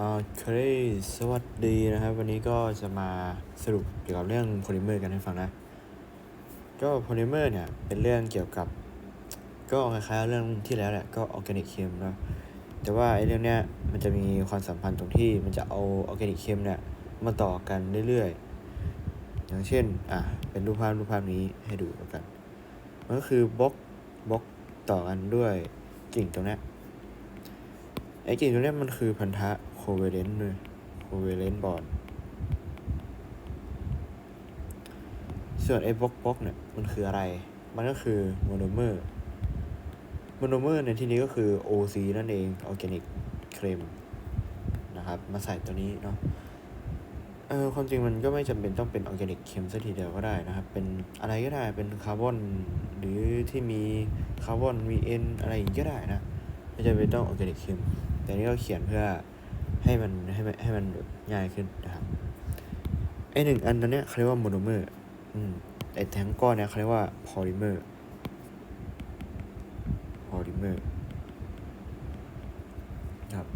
โอเค สวัสดีนะครับ วันนี้ก็จะมาสรุปเกี่ยวกับเรื่องโพลิเมอร์กันให้ฟังนะ ก็โพลิเมอร์เนี่ย เป็นเรื่องเกี่ยวกับ ก็คล้ายๆเรื่องที่แล้วแหละ ก็ออร์แกนิกเคมเนาะ แต่ว่าไอ้เรื่องเนี้ยมันจะมีความสัมพันธ์ตรงที่มันจะเอาออร์แกนิกเคมเนี่ยมาต่อกันเรื่อยๆ อย่างเช่น อะ เป็นรูปภาพรูปภาพนี้ให้ดูแล้วกัน มันก็คือบล็อกบล็อกต่อกันด้วยกิ่งตรงนี้ไอ้กิ่งตรงนี้มันคือพันธะ โคเวเลนต์เลยโคเวเลนต์บอนส่วนไอ้บล็อกบล็อกเนี่ยมันคืออะไร มันก็คือโมโนเมอร์โมโนเมอร์ในที่นี้ก็คือ OC นั่นเองออร์แกนิกเครมนะครับ มาใส่ตัวนี้เนาะเออความจริงมันก็ไม่จำเป็นต้องเป็นออร์แกนิกเค็มซะทีเดียวก็ได้นะครับ เป็นอะไรก็ได้เป็นคาร์บอนหรือที่มีคาร์บอนมีเอ็นอะไรอย่างนี้ก็ได้นะ ไม่จำเป็นต้องออร์แกนิกเค็มแต่นี่ก็เขียนเพื่อ ให้มันให้มันให้มันง่ายขึ้นนะครับไอหนึ่งอันนั้นเนี้ยเขาเรียกว่าโมโนเมอร์อืมไอแทั้งก้อนเนี้ยเขาเรียกว่าพอลิเมอร์พอลิเมอร์ครับ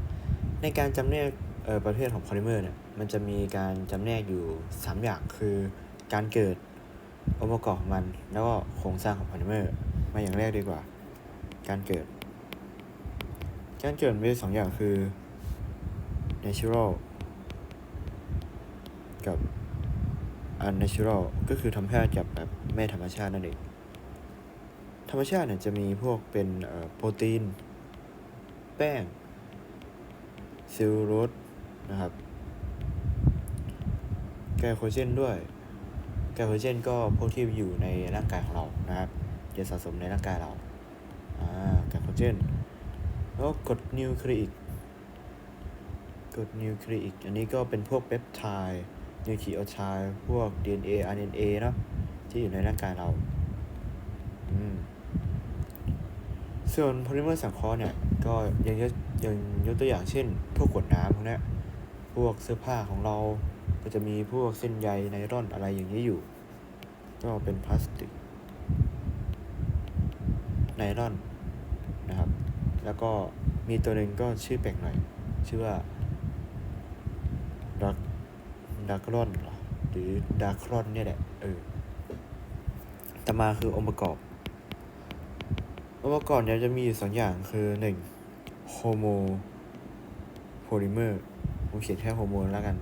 ในการจำแนกเอ่อประเภทของพอลิเมอร์เนี่ยมันจะมีการจำแนกอยู่ 3 อย่างคือการเกิดองค์ประกอบของมัน แล้วก็โครงสร้างของพอลิเมอร์ มาอย่างแรกดีกว่า การเกิด การเกิดมีสองอย่างคือ natural กับ unnatural ก็คือธรรมชาติกับแบบไม่ธรรมชาตินั่นเอง ธรรมชาติเนี่ยจะมีพวกเป็นโปรตีน แป้งเซลลูโลสนะครับไกลโคเจนด้วยไกลโคเจนก็พวกที่อยู่ในร่างกายของเรานะครับจะสะสมในร่างกายเราอ่าไกลโคเจนแล้วก็กรดนิวคลีอิก กรดนิวคลีอิกอันนี้ก็เป็นพวกเปปไทด์นิวคลีโอไทด์พวก DNA RNA เนอะที่อยู่ในร่างกายเรา ส่วนโพลิเมอร์สังเคราะห์เนี่ย ก็ยังยกยังยกตัวอย่างเช่น พวกขวดน้ำพวกเนี้ยพวกเสื้อผ้าของเราก็จะมีพวกเส้นใยไนลอนอะไรอย่างนี้อยู่ ก็เป็นพลาสติกไนลอนนะครับ แล้วก็มีตัวหนึ่งก็ชื่อแปลกหน่อย ชื่อว่า ดักรอนหรอหรือดาร์ครอนเนี่ยแหละ เออต่อมาคือองค์ประกอบ องค์ประกอบเนี่ยจะมีอยู่สองอย่างคือหนึ่งโฮโมโพลิเมอร์ผมเขียนแค่โฮโมแล้วกัน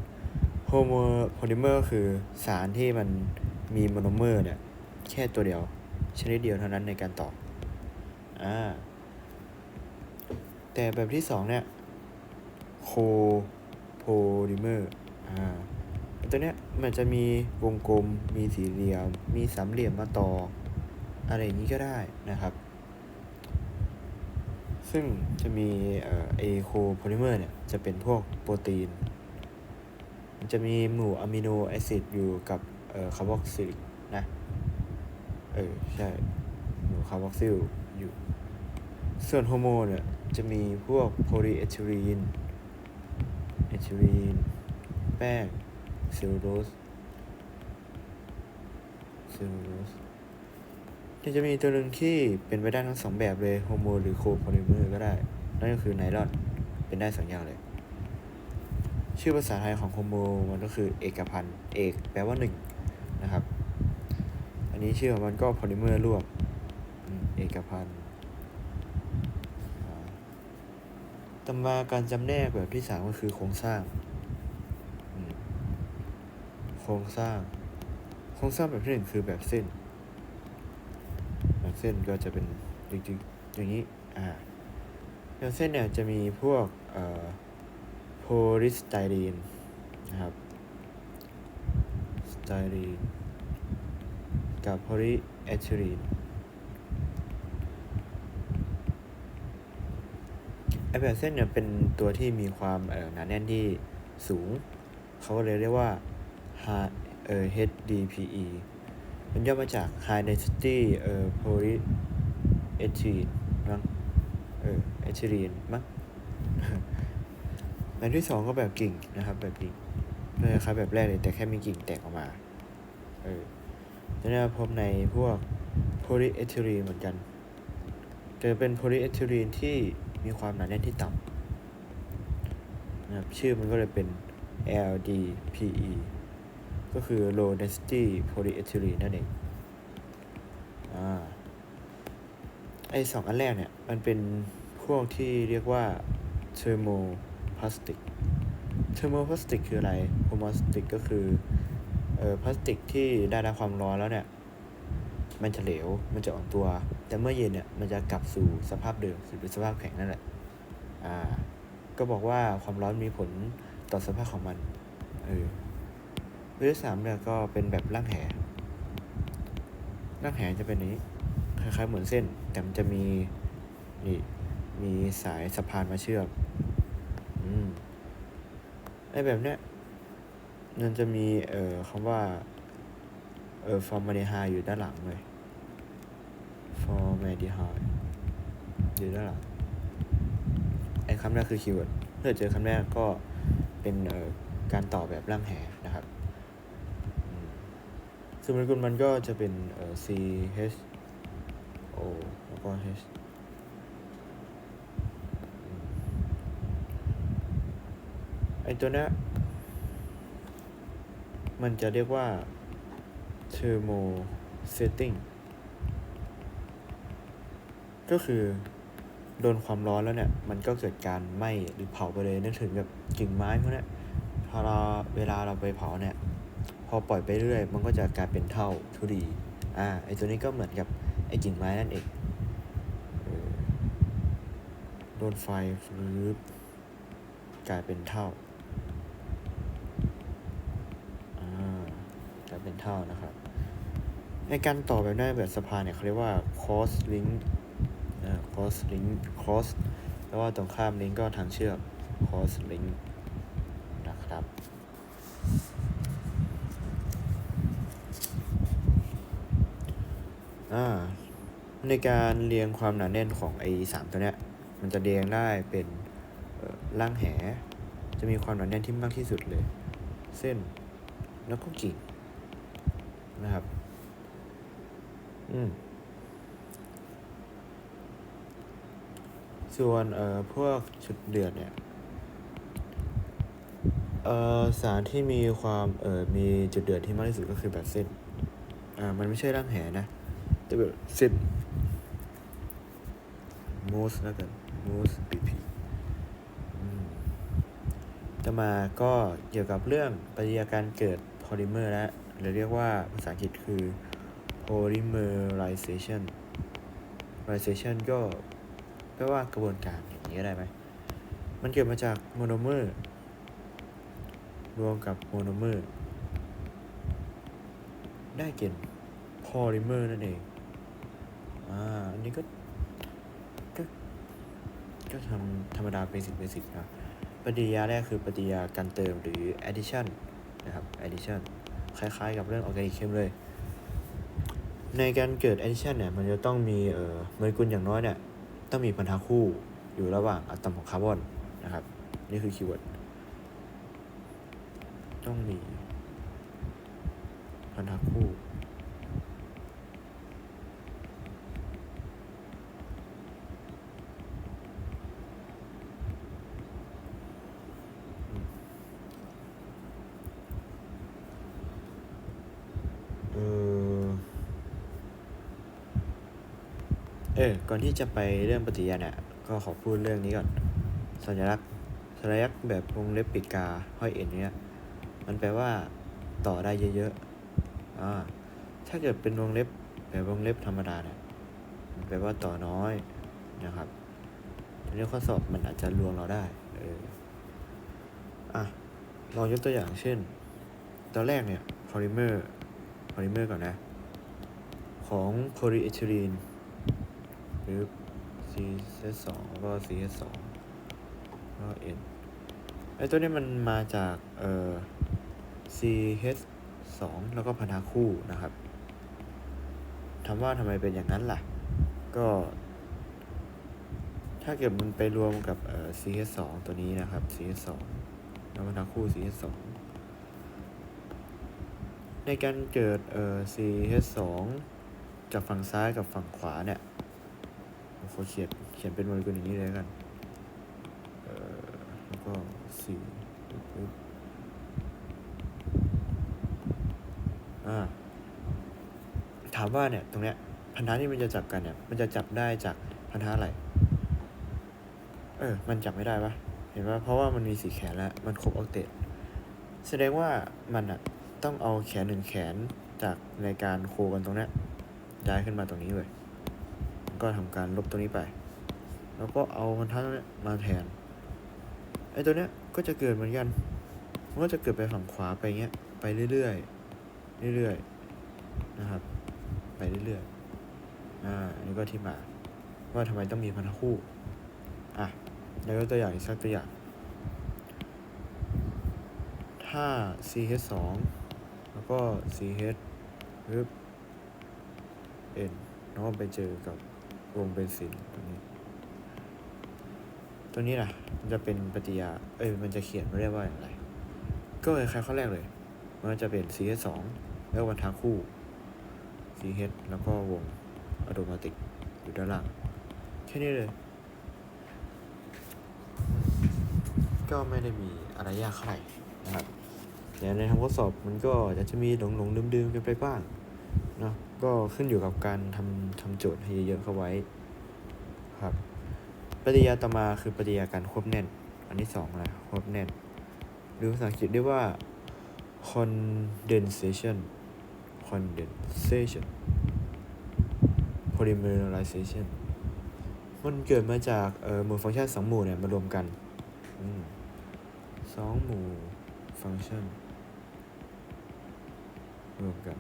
โฮโมโพลิเมอร์คือสารที่มันมีโมโนเมอร์เนี่ยแค่ตัวเดียว ชนิดเดียวเท่านั้นในการต่ออ่าแต่แบบที่สองเนี่ยโคโพลิเมอร์อ่า ตัวเนี้ยมันจะมีวงกลม มีสี่เหลี่ยม มีสามเหลี่ยมมาต่อ อะไรนี้ก็ได้นะครับ ซึ่งจะมีเอ่อไอโคโพลิเมอร์เนี่ยจะเป็นพวกโปรตีน มันจะมีหมู่อะมิโนแอซิดอยู่กับเอ่อคาร์บอกซิลิกนะ เออ ใช่ หมู่คาร์บอกซิลอยู่ ส่วนโฮโมเนี่ยจะมีพวกโพลีเอทิลีนเอทิลีนแป้ง เซลลูโลสเซลลูโลสที่จะมีตัวหนึ่งที่เป็นไปได้ทั้งสองแบบเลยโฮโมหรือโคโพลิเมอร์ก็ได้ นั่นก็คือไนลอน เป็นได้สองอย่างเลย ชื่อภาษาไทยของโฮโมมันก็คือเอกพันธ์เอกแปลว่าหนึ่งนะครับ อันนี้ชื่อของมันก็โพลิเมอร์รวบอืมเอกพันธ์ต่อมาการจำแนกแบบที่สามก็คือโครงสร้าง รงสร้าง โครงสร้างแบบที่หนึ่งคือแบบเส้น แบบเส้นก็จะเป็นจริงๆอย่างนี้ อ่า แบบเส้นเนี่ยจะมีพวกเอ่อโพลิสไตรีนนะครับ สไตรีน กับโพลีเอทิลีนไอแบบเส้นเนี่ยเป็นตัวที่มีความเอ่อหนาแน่นที่สูง เขาก็เลยเรียกว่า เอ่อ HDPE มันย่อมาจาก High Density เอ่อ Polyethylene มั้งเออ ethylene มั้งแบบที่สองก็แบบกิ่งนะครับ แบบกิ่งไม่คล้าแบบแรกเลยแต่แค่มีกิ่งแตกออกมา เออจะได้พบในพวก polyethylene เหมือนกันแต่เป็นโพลีเอทิลีนที่มีความหนาแน่นที่ต่ำนะครับชื่อมันก็เลยเป็น LDPE ก็คือ low density polyethylene นั่นเองอ่าไอสองอันแรกเนี่ย มันเป็นพวกที่เรียกว่า thermoplastic thermoplastic คืออะไร thermoplastic ก็คือเอ่อพลาสติกที่ได้รับความร้อนแล้วเนี่ย มันจะเหลว มันจะอ่อนตัว แต่เมื่อเย็นเนี่ย มันจะกลับสู่สภาพเดิมหรือสภาพแข็งนั่นแหละ อ่า ก็บอกว่าความร้อนมีผลต่อสภาพของมัน เออ วิธีสามเนี่ยก็เป็นแบบร่างแหร่างแหจะเป็นนี้ คล้ายๆเหมือนเส้น แต่มันจะมีนี่มีสายสะพานมาเชื่อมอืมไอแบบเนี้ยมันจะมีเอ่อคำว่าเอ่อ formaldehyde อยู่ด้านหลังเลย formaldehyde อยู่ด้านหลังไอคำแรกคือคีย์เวิร์ดเมื่อเจอคำแรกก็เป็นเอ่อการต่อแบบร่างแหนะครับอืม สมมติคุณมันก็จะเป็นเอ่อ C H O แล้วก็ H ไอ้ตัวเนี้ยมันจะเรียกว่า thermo setting ก็คือโดนความร้อนแล้วเนี่ย มันก็เกิดการไหม้หรือเผาไปเลยนึกถึงแบบกิ่งไม้พวกเนี้ยพอเราเวลาเราไปเผาเนี่ย พอปล่อยไปเรื่อยมันก็จะกลายเป็นเท่าทุดีอ่าไอตัวนี้ก็เหมือนกับไอกิ่งไม้นั่นเองโดนไฟฟืบกลายเป็นเท่าอ่ากลายเป็นเท่านะครับ ในการต่อแบบหน้แบบสะพานเนี่ยเขาเรียกว่า cross link อ่า cross link cross แล้วว่าตรงข้าม link ก็ทางเชือก cross link นะครับ อ่าในการเรียงความหนาแน่นของไอ้สามตัวเนี้ย มันจะเรียงได้เป็นร่างแห จะมีความหนาแน่นที่มากที่สุดเลย เส้นแล้วก็กิ่งนะครับ อืม ส่วนเอ่อพวกจุดเดือดเนี่ย เอ่อสารที่มีความเอ่อมีจุดเดือดที่มากที่สุดก็คือแบบเส้น อ่า มันไม่ใช่ร่างแหนะ แต่แบบเส้นมูสแล้วกันมูสปีพีต่อมาก็เกี่ยวกับเรื่องปฏิกิริยาการเกิดโพลิเมอร์และหรือเรียกว่าภาษาอังกฤษคือ polymerization polymerization ก็แปลว่ากระบวนการอย่างนี้ได้ไหม มันเกิดมาจากโมโนเมอร์ รวมกับโมโนเมอร์ ได้เกณฑ์โพลิเมอร์นั่นเอง อ่าอันนี้ก็ก็ก็ทำธรรมดาเบสิกเบสิกนะปฏิยาแรกคือปฏิยาการเติมหรือ addition นะครับ addition คล้ายๆกับเรื่อง organic chem เลย ในการเกิด addition เนี่ยมันจะต้องมีเอ่อโมเลกุลอย่างน้อยเนี่ยต้องมีพันธะคู่อยู่ระหว่างอะตอมของคาร์บอนนะครับ นี่คือคีย์เวิร์ดต้องมีพันธะคู่ ออ ก่อนที่จะไปเรื่องปฏิกิริยาเนี่ยก็ขอพูดเรื่องนี้ก่อน สัญลักษณ์ สัญลักษณ์แบบวงเล็บปีกกาห้อยเอ็นเนี่ยมันแปลว่าต่อได้เยอะๆ อ่า ถ้าเกิดเป็นวงเล็บแบบวงเล็บธรรมดาเนี่ย มันแปลว่าต่อน้อยนะครับทีนี้ข้อสอบมันอาจจะลวงเราได้ เออ อะ ลองยกตัวอย่างเช่น ตอนแรกเนี่ยพอลิเมอร์ พอลิเมอร์ก่อนนะ ของโพลีเอทิลีน หรือ CH2 แล้วก็ CH2 แล้วก็ N ไอตัวนี้มันมาจากเอ่อ CH2 แล้วก็พันธะคู่นะครับถามว่าทำไมเป็นอย่างนั้นล่ะ ก็ ถ้าเกิดมันไปรวมกับเอ่อ CH2 ตัวนี้นะครับ CH2 แล้วพันธะคู่ CH2 ในการเกิดเอ่อ CH2 จากฝั่งซ้ายกับฝั่งขวาเนี่ย อเขียนเขียนเป็นโมเลกุลอย่างนี้เลยกัน เอ่อ แล้วก็สี่ปึ๊บอ่า ถามว่าเนี่ย ตรงเนี้ย พันธะที่มันจะจับกันเนี่ย มันจะจับได้จากพันธะอะไร เออ มันจับไม่ได้ปะเห็นปะเพราะว่ามันมีสีแขนแล้ว มันครบออกเตตแสดงว่ามันอะต้องเอาแขนหนึ่งแขนจากในการโคกันตรงเนี้ยย้ายขึ้นมาตรงนี้เลย ก็ทำการลบตรงนี้ไป แล้วก็เอาพันธะตรงเนี้มาแทนไอ้ตัวเนี้ยก็จะเกิดเหมือนกัน มันก็จะเกิดไปฝั่งขวาไปเงี้ยไปเรื่อยๆเรื่อยๆนะครับ ไปเรื่อยๆอ่าอันนี้ก็ที่มาว่าทำไมต้องมีพันธคู่อะแล้วก็ตัวอย่างอีกสักตัวอย่าง ถ้า ch 2แล้วก็ ch ปึ๊บ n แล้วก็ไปเจอกับ วงเบนซินตรงนี้ ตัวนี้นะมันจะเป็นปฏิยา เอ้ย มันจะเขียนไม่ได้ว่าอย่างไร ก็คล้ายข้อแรกเลย มันจะเป็น ch 2แล้ววันทาคู่ ch แล้วก็วงอะโดมาติกอยู่ด้านล่าง แค่นี้เลย ก็ไม่ได้มีอะไรยากเท่าไหร่นะครับแต่ในทำข้อสอบมันก็อาจจะมีหลงหลงลืมลืมๆกันไปบ้างเนาะ ก็ขึ้นอยู่กับการทำทำโจทย์ให้เยอะๆเข้าไว้ครับปฏิยาต่อมาคือปฏิยาการควบแน่น อันที่สองนะควบแน่น หรือภาษาอังกฤษเรียกว่า condensation condensation polymerization มันเกิดมาจากเอ่อหมู่ฟังก์ชันสองหมู่เนี่ยมารวมกันอสองหมู่ฟังก์ชันรวมกัน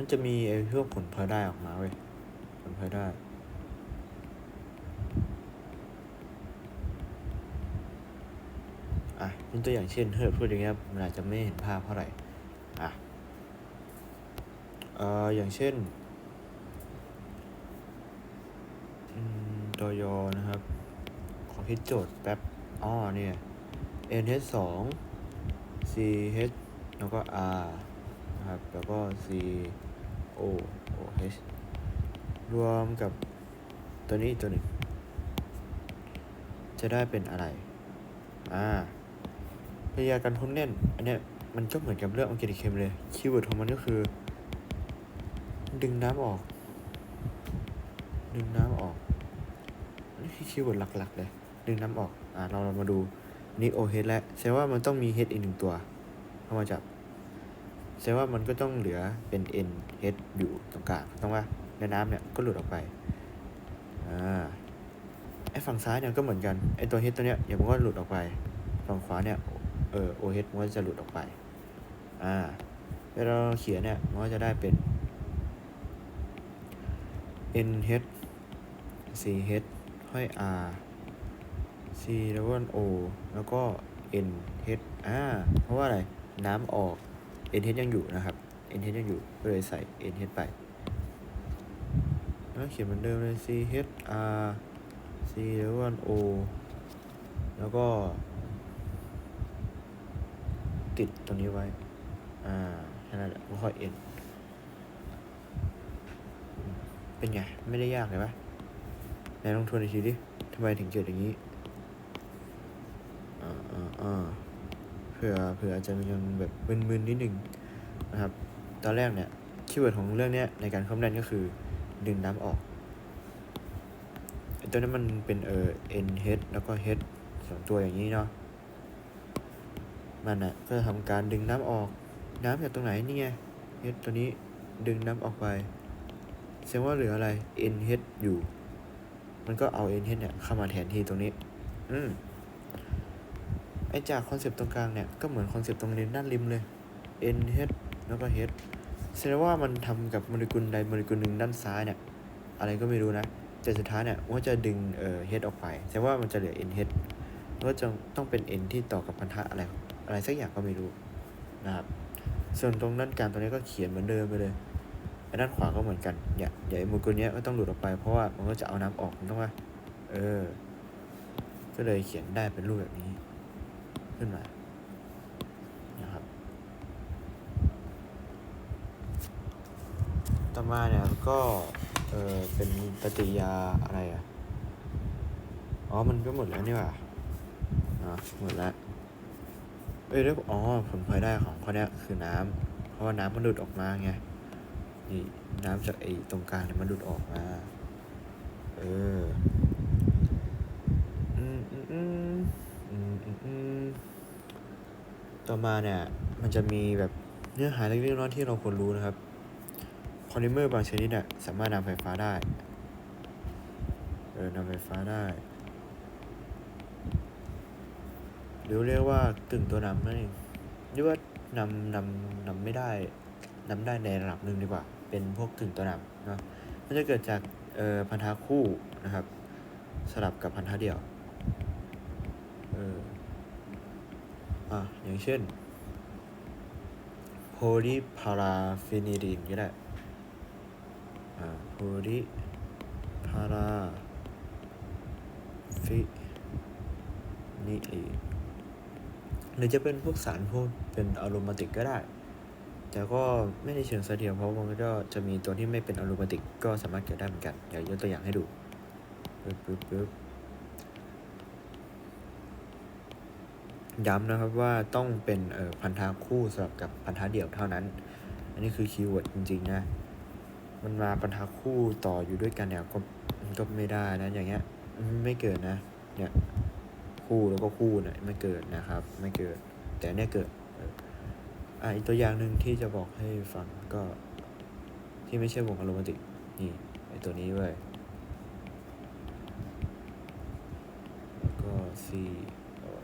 มันจะมีไอ้พวกผลพลอยได้ออกมาเว้ย ผลพลอยได้ อะเป็นตัวอย่างเช่นเกิดพูดอย่างเงี้ยมันอาจจะไม่เห็นภาพเท่าไหร่ อะเอ่ออย่างเช่นอืมตัวยอนะครับ ขอคิดโจทย์แป๊บอ๋อเนี่ย nh สอง ch แล้วก็ r นะครับ แล้วก็ c o o h รวมกับตัวนี้อีกตัวหนึ่ง จะได้เป็นอะไร อ่าปฏิกิริยาการทนแน่น อันเนี้ยมันก็เหมือนกับเรื่องออร์แกนิกเคมเลย คีย์เวิร์ดของมันก็คือ ดึงน้ำออก ดึงน้ำออก นี่คือคีย์เวิร์ดหลัก ๆ เลย ดึงน้ำออก อ่าเราเรามาดูนี่โอเฮดแล้วแสดงว่ามันต้องมีเฮดอีกหนึ่งตัว เข้ามาจับแสดงว่ามันก็ต้องเหลือเป็น n h อยู่ตรงกลางต้องว่าในน้ำเนี่ยก็หลุดออกไปอ่าไอ้ฝั่งซ้ายเนี่ยก็เหมือนกันไอ้ตัว h ตัวเนี้ยอย่างมันก็หลุดออกไปฝั่งขวาเนี่ยเออ oh มันก็จะหลุดออกไปอ่าเวลาเราเขียนเนี่ยมันก็จะได้เป็น nh ch ค่อย r c แล้วก็ o แล้วก็ n h อ่าเพราะว่าอะไร น้ำออก n h ยังอยู่นะครับ n h ยังอยู่ก็เลยใส่ n h ไป แล้วเขียนเหมือนเดิมเลย c h r c แล้วก็ o แล้วก็ ติดตรงนี้ไว้ อ่าแค่นั้นแหละแล้วค่อย n เป็นไง ไม่ได้ยากเลยปะไหนลองทวนอีกทีดิทำไมถึงเกิดอย่างนี้อ่าอ่าอ่าเผื่อเผื่ออาจจะยังแบบมึนๆนิดนึงนะครับ ตอนแรกเนี่ยคีย์เวิร์ดของเรื่องเนี้ยในการคำนวณก็คือดึงน้ำออกไอตัวนั้นมันเป็นเออ n h แล้วก็ h สองตัวอย่างนี้เนาะมันอะก็ทำการดึงน้ำออกน้ำจากตรงไหนนี่ไง h ตัวนี้ดึงน้ำออกไปแสดงว่าเหลืออะไร n h อยู่ มันก็เอา n h เนี่ยเข้ามาแทนที่ตรงนี้ อืมไอจากคอนเซปต์ตรงกลางเนี่ย ก็เหมือนคอนเซปต์ตรงริมด้านริมเลย n h แล้วก็ h แสดงว่ามันทำกับโมเลกุลใดโมเลกุลหนึ่งด้านซ้ายเนี่ยอะไรก็ไม่รู้นะ แต่สุดท้ายเนี่ยมันก็จะดึงเอ่อ h ออกไป แสดงว่ามันจะเหลือ n h แล้วก็จะต้องเป็น n ที่ต่อกับพันธะอะไรอะไรสักอย่างก็ไม่รู้นะครับ ส่วนตรงด้านกลางตัวนี้ก็เขียนเหมือนเดิมไปเลยด้านขวาก็เหมือนกันเนี่ยเดี๋ยวโมเลกุลเนี้ยก็ต้องหลุดออกไปเพราะว่ามันก็จะเอาน้ำออกต้องว่าเออ ก็เลยเขียนได้เป็นรูปแบบนี้ขึ้นมา นะครับ ต่อ มาเนี่ยก็เออเป็นปฏิยาอะไรอะมันก็หมดแล้วนี่หว่าอะหมดแล้วเอ้ยแล้วอ๋อผลพลอยได้ของเขาเนี้ยคือน้ำเพราะว่าน้ำมันดูดออกมาไงนี่น้ำจากไอ้ตรงกลางเนี่ยมันดูดออกมาเอออืมอืมอืมอืมอืมอืมต่อมาเนี่ย มันจะมีแบบเนื้อหาเล็กๆน้อยๆที่เราควรรู้นะครับ พอลิเมอร์บางชนิดเนี่ยสามารถนำไฟฟ้าได้ เออนำไฟฟ้าได้ หรือเรียกว่ากึ่งตัวนำนั่นเองเรียกว่านำนำนำไม่ได้นำได้ในระดับหนึ่งดีกว่า เป็นพวกกึ่งตัวนำเนาะมันจะเกิดจากเอ่อพันธะคู่นะครับ สลับกับพันธะเดี่ยว เอออะอย่างเช่นโพลีพาราฟินิดินก็ได้ อ่าโพลีพาราฟินิดิหรือจะเป็นพวกสารพวกเป็นอะโรมาติกก็ได้ แต่ก็ไม่ได้เชิงเสถียรเพราะมันก็จะมีตัวที่ไม่เป็นอะโรมาติกก็สามารถเกิดได้เหมือนกันเดี๋ยกตัวอย่างให้ดูปึ๊บปึ๊บปึ๊บย้ำนะครับว่าต้องเป็นพันธะคู่สลับกับพันธะเดี่ยวเท่านั้น อันนี้คือคีย์เวิร์ดจริงๆนะ มันมาพันธะคู่ต่ออยู่ด้วยกันเนี่ยก็มันก็ไม่ได้นะ อย่างเงี้ยไม่เกิดนะ เนี่ยคู่แล้วก็คู่เนี่ยไม่เกิดนะครับ ไม่เกิด แต่เนี่ยเกิดเอออะอีกตัวอย่างหนึ่งที่จะบอกให้ฟังก็ที่ไม่ใช่วงอโรมาติกนี่ไอตัวนี้เว้ยแล้วก็ C เอ่อ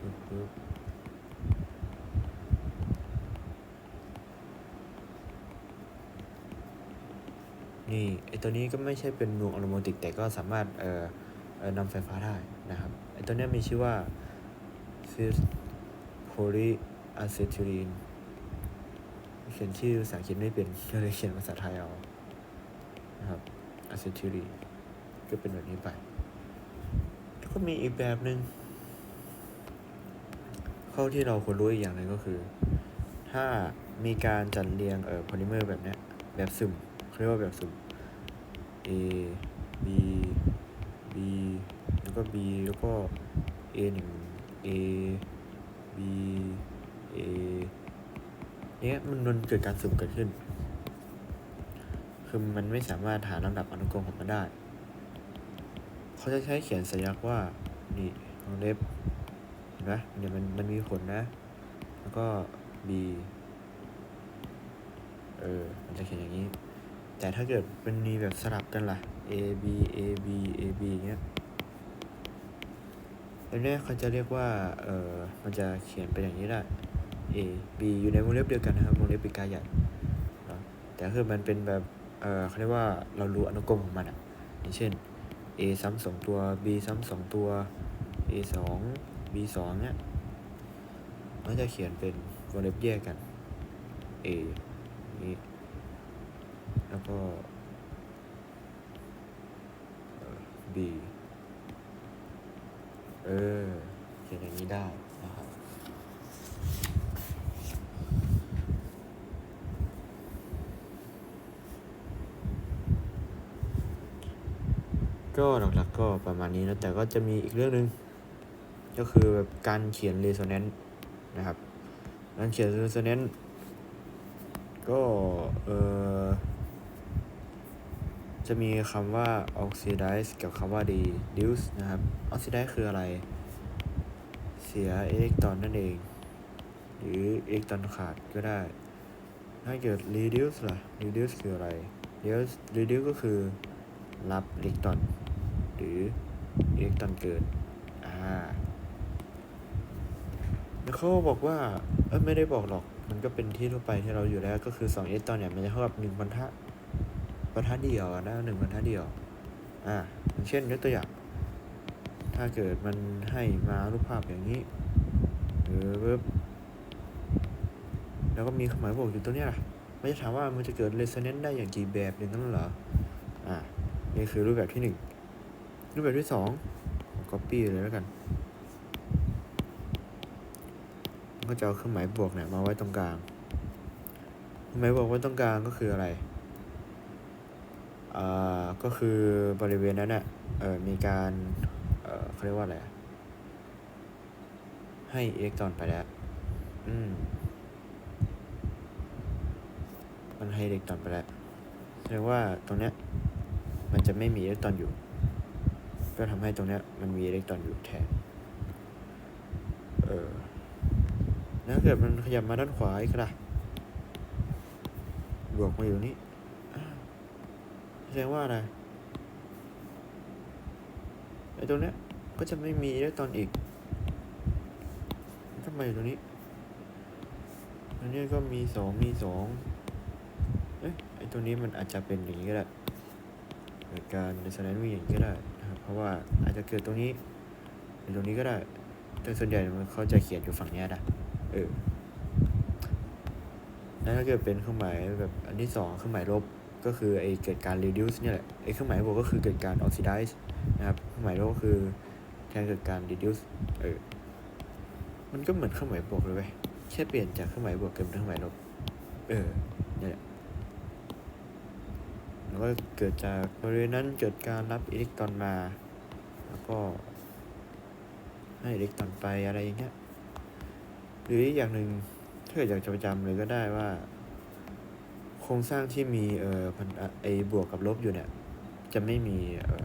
ปึ๊บปึ๊บ นี่ไอตัวนี้ก็ไม่ใช่เป็นวงอโรมติก แต่ก็สามารถเอ่อเอ่อนำไฟฟ้าได้นะครับไอตัวเนี้ยมีชื่อว่า cis polyacetylene เขียนชื่อภาษาอังกฤษไม่เป็นก็เลยเขียนภาษาไทยเอานะครับอะเซทิลีนก็เป็นแบบนี้ไป แล้วก็มีอีกแบบหนึ่งข้อที่เราควรรู้อีกอย่างหนึ่งก็คือ ถ้ามีการจัดเรียงเอ่อโพลิเมอร์แบบเนี้ยแบบซึม เขาเรียกว่าแบบซึม A B B แล้วก็ B แล้วก็ A หนึ่ง A B A เนี้ยมันมันเกิดการสุ่มเกิดขึ้น คือมันไม่สามารถหาลำดับอนุกรมของมันได้ เขาจะใช้เขียนสัญลักษณ์ว่า นี่วงเล็บเห็นไหมเดี๋ยวมันมันมีผลนะ แล้วก็ B เออ มันจะเขียนอย่างนี้ แต่ถ้าเกิดเป็นมีแบบสลับกันล่ะ A B A B A B เงี้ยอันเนี้ยเขาจะเรียกว่าเออมันจะเขียนเป็นอย่างนี้ได้ A B อยู่ในวงเล็บเดียวกันนะครับวงเล็บปีกาใหญ่เนาะแต่คือมันเป็นแบบเออเขาเรียกว่าเรารู้อนุกรมของมันอะอย่างเช่น A ซ้ำสองตัว B ซ้ำสองตัว A สอง B สองเนี่ยมันจะเขียนเป็นวงเล็บแยกกัน A นี้ แล้วก็ B เออ เขียนอย่างนี้ได้นะครับ ก็หลักๆก็ประมาณนี้นะ แต่ก็จะมีอีกเรื่องหนึ่งก็คือแบบการเขียน resonance นะครับการเขียน resonance ก็ เออ จะมีคำว่า oxidize กับคำว่า reduce นะครับ oxidize คืออะไร เสียอิเล็กตรอนนั่นเอง หรืออิเล็กตรอนขาดก็ได้ ถ้าเกิด reduce ล่ะ reduce คืออะไร reduce reduce ก็คือรับอิเล็กตรอน หรืออิเล็กตรอนเกิน อ่า แล้วเขาบอกว่า เออไม่ได้บอกหรอก มันก็เป็นที่ทั่วไปที่เราอยู่แล้ว ก็คือ2อิเล็กตรอนเนี่ย มันจะเท่ากับ1บรรทัด บรรทัดเดียวนะหนึ่งบรรทัดเดียว อ่าอย่างเช่นยกตัวอย่าง ถ้าเกิดมันให้มารูปภาพอย่างนี้เออปึ๊บแล้วก็มีเครื่องหมายบวกอยู่ตัวเนี้ยล่ะมันจะถามว่ามันจะเกิดเร s o เ a น c e ได้อย่างกี่แบบอย่างนั้นเหรอ อ่า นี่คือรูปแบบที่หนึ่ง รูปแบบที่สองก๊อปปี้เลยแล้วกัน ก็จะเอาเครื่องหมายบวกเนี่ยมาไว้ตรงกลางเครื่องหมายบวกไว้ตรงกลางก็คืออะไร ก็คือบริเวณนั้นเน่ะเอ่อมีการเขาเขาเรียกว่าอะไรให้อิเล็กตรอนไปแล้วอืมมันให้อิเล็กตรอนไปแล้วแสดงว่าตรงเนี้ยมันจะไม่มีอิเล็กตรอนอยู่ ก็ทำให้ตรงเนี้ยมันมีอิเล็กตรอนอยู่แทนเออถ้าเกิดมันขยับมาด้านขวาอีกล่ะบวกมาอยู่นี้ แสดงว่าอะไรไอ้ตรงเนี้ยก็จะไม่มีอิเล็กตอนอีกทำไมอยู่ตรงนี้ อันนี้ก็มีสองมีสองเอ๊ะไอ้ตัวนี้มันอาจจะเป็นอย่างนี้ก็ได้เกิดการในสแลนวิ่งอย่างนี้ก็ได้นะครับ เพราะว่าอาจจะเกิดตรงนี้หรือตรงนี้ก็ได้ แต่ส่วนใหญ่มันเขาจะเขียนอยู่ฝั่งเนี้ยนะเออแล้วถ้าเกิดเป็นเครื่องหมายแบบอันที่สองเครื่องหมายลบ ก็คือไอ้เกิดการ reduce เนี่ยแหละไอ้เครื่องหมายบวกก็คือเกิดการ oxidize นะครับเครื่องหมายลบก็คือแทนเกิดการ reduce เออมันก็เหมือนเครื่องหมายบวกเลยเว้ยแค่เปลี่ยนจากเครื่องหมายบวกเป็นเครื่องหมายลบเออเนี่ยแหละแล้วก็เกิดจากบริเวณนั้นเกิดการรับอิเล็กตรอนมา แล้วก็ให้อิเล็กตรอนไปอะไรอย่างเงี้ยหรืออีกอย่างหนึ่งถ้าเกิดอยากจะประจำเลยก็ได้ว่า โครงสร้างที่มีเอ่อพันไอบวกกับลบอยู่เนี่ย จะไม่มีเอ่อ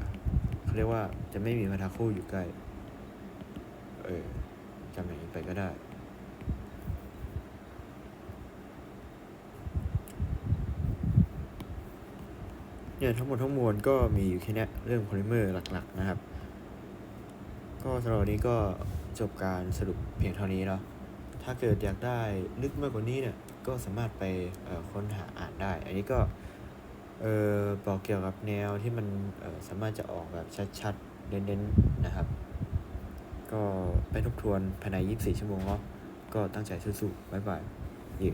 เขาเรียกว่าจะไม่มีพันธะคู่อยู่ใกล้ เออจำอย่างนี้ไปก็ได้ เนี่ยทั้งหมดทั้งมวลก็มีอยู่แค่นี้เรื่องโพลิเมอร์หลักๆนะครับ ก็สำหรับวันนี้ก็จบการสรุปเพียงเท่านี้เนาะถ้าเกิดอยากได้ลึกมากกว่านี้เนี่ย ก็สามารถไปค้นหาอ่านได้ อันนี้ก็บอกเกี่ยวกับแนวที่มันสามารถจะออกแบบชัดๆเน้นๆ นะครับ ก็ไปทบทวนภายใน 24 ชั่วโมงเนาะก็ตั้งใจสู้ๆบ๊ายบายเย่